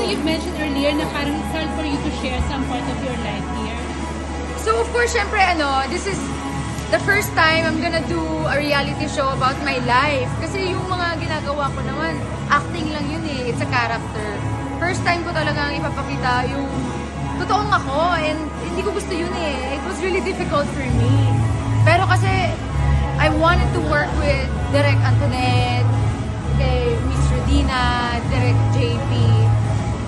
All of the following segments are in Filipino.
also you've mentioned earlier na parang it's hard for you to share some part of your life here. So of course, syempre ano, this is the first time I'm gonna do a reality show about my life. Kasi yung mga ginagawa ko naman, acting lang yun eh. It's a character. First time ko talagang ipapakita yung totoong ako and hindi ko gusto yun eh. It was really difficult for me. Pero kasi I wanted to work with Direk Antoinette, kay Miss Rodina, Direk JP.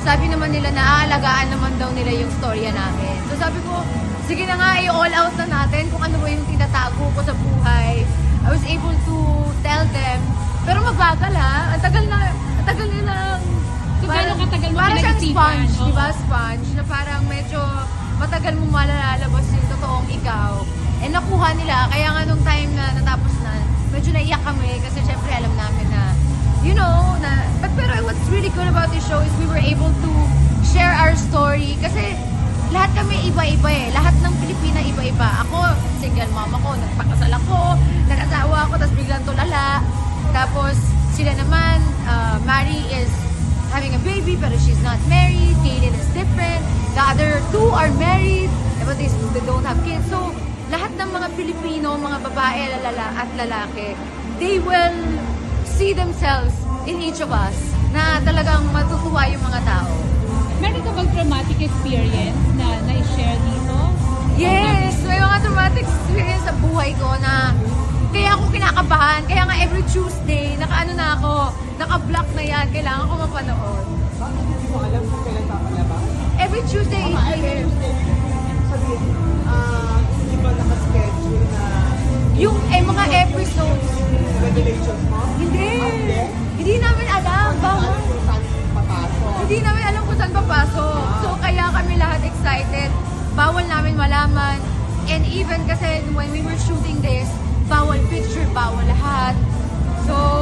Sabi naman nila na aalagaan naman daw nila yung storya namin. So sabi ko, sige na nga, i-all out na natin kung ano ba yung tinatago ko sa buhay. I was able to tell them. Pero mabagal ha. Ang tagal na, ang tagal nila. So, gaano katagal mo Parang siyang sponge, Oo. di ba? Sponge, na parang medyo matagal mo malalabas yung totoong ikaw. And nakuha nila. Kaya nga nung time na natapos na, medyo naiyak kami kasi syempre our story kasi lahat kami iba-iba eh. Lahat ng Pilipina iba-iba. Ako, single mom ako, nagpakasal ako, nag-asawa ako, tapos biglang tulala. Tapos sila naman, uh, Mary is having a baby pero she's not married. Kaylin is different. The other two are married but they, they don't have kids. So, lahat ng mga Pilipino, mga babae lalala, at lalaki, they will see themselves in each of us na talagang matutuwa buhay ko na kaya ako kinakabahan. Kaya nga every Tuesday, naka-ano na ako, naka-block na yan. Kailangan ko mapanood. Bakit hindi mo alam kung kailan papalabas? Every Tuesday, Tama, it every airs. Tuesday. Sabihin, ah, hindi ba nakaschedule na Yung eh, mga episodes, regulations mo? hindi. Ah, hindi? Namin alam. Bawal. Hindi namin alam kung saan papasok. So, kaya kami lahat excited. Bawal namin malaman. And even kasi when we were shooting this, bawal picture, bawal lahat. So,